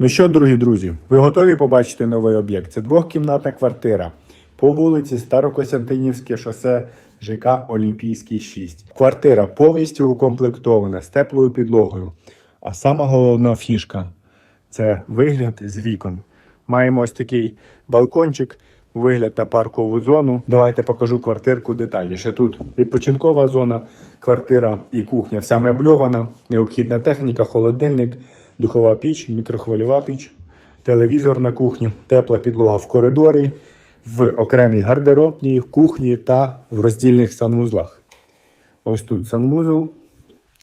Ну що, дорогі друзі, ви готові побачити новий об'єкт? Це двохкімнатна квартира по вулиці Старокостянтинівське шосе ЖК Олімпійський 6. Квартира повністю укомплектована з теплою підлогою. А сама головна фішка це вигляд з вікон. Маємо ось такий балкончик, вигляд на паркову зону. Давайте покажу квартирку детальніше. Тут відпочинкова зона, квартира і кухня вся мебльована, необхідна техніка, холодильник, духова піч, мікрохвильова піч, телевізор на кухні, тепла підлога в коридорі, в окремій гардеробній, кухні та в роздільних санвузлах. Ось тут санвузол,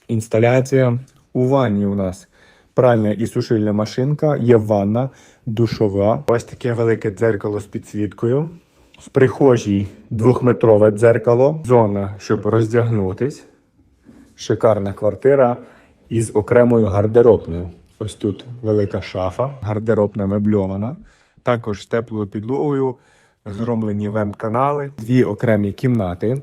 інсталяція. У ванні у нас пральна і сушильна машинка, є ванна, душова. Ось таке велике дзеркало з підсвіткою. В прихожій двохметрове дзеркало, зона, щоб роздягнутись. Шикарна квартира із окремою гардеробною. Ось тут велика шафа, гардеробна мебльована. Також з теплою підлогою, зроблені веб-канали, дві окремі кімнати.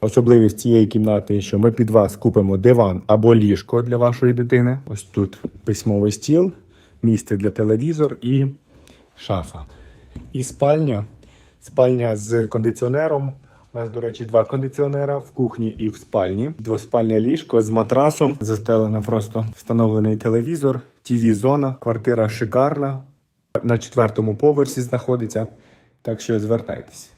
Особливість цієї кімнати, що ми під вас купимо диван або ліжко для вашої дитини. Ось тут письмовий стіл, місце для телевізор і шафа. І спальня. Спальня з кондиціонером. У нас, до речі, два кондиціонера в кухні і в спальні. Двоспальне ліжко з матрасом. Застелено просто встановлений телевізор, тв зона Квартира шикарна. На четвертому поверсі знаходиться. Так що звертайтесь.